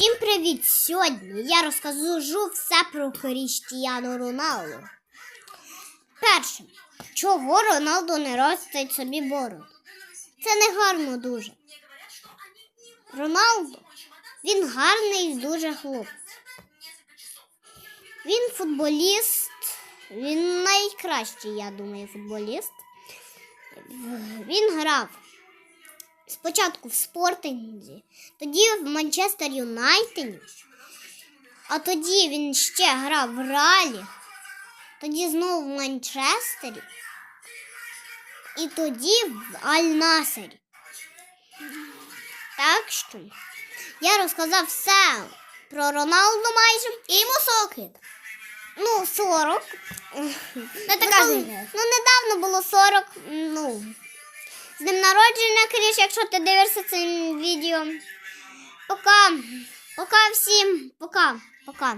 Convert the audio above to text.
Всім привіт! Сьогодні я розкажу все про Кріштіану Роналду. Перше, чого Роналду не ростить собі бороду? Це не гарно дуже. Роналду він гарний і дуже хлопець. Він футболіст, він найкращий, я думаю, футболіст. Він грав спочатку в спортинзі, тоді в Манчестер Юнайтеді, а тоді він ще грав в Ралі, тоді знову в Манчестері, і тоді в Аль-Насері. Так що я розказав все про Роналду майже і йому 40. Ну, 40. Не така ну, ну, недавно було 40. Ну, з ним народження, Кріш, якщо ти дивишся це відео. Пока. Пока всім. Пока. Пока.